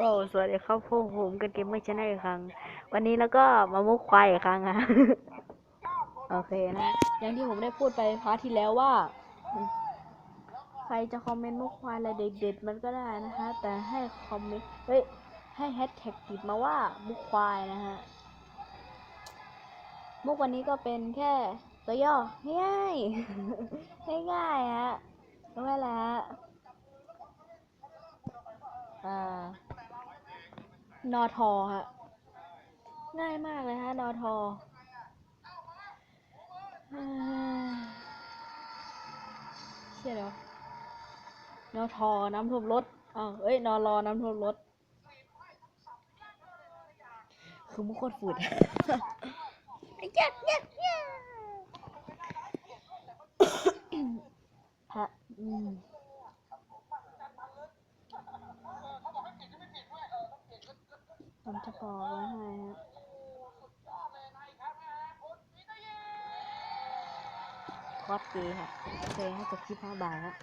โอ้สวัสดีครับพวกผมกันเกมไม่ชนะอีกครั้ง วันนี้แล้วก็มามุกควายอีกครั้งอะโอเคนะ อย่างที่ผมได้พูดไปพาร์ทที่แล้วว่า ใครจะคอมเมนต์มุกควายอะไรเด็ดๆมันก็ได้นะคะแต่ให้คอมเมนต์เฮ้ย ให้แฮชแท็กติดมาว่ามุกควายนะฮะ มุกวันนี้ก็เป็นแค่ตัวย่อง่ายๆง่ายๆฮะไหมล่ะฮะอ่า นอทอฮะง่ายมากเลยฮะนอทอเชี่ยเดี๋ยวนอทอน้ำท่วมรถอ้าวเอ้ยนอรอน้ำท่วมรถคือมุกโคตรฝืดยักยักยักฮะอืม ผมจะบอกไว้ให้ฮะวัดเกย์ฮะเกย์ให้จบคลิปห้าบาทครับ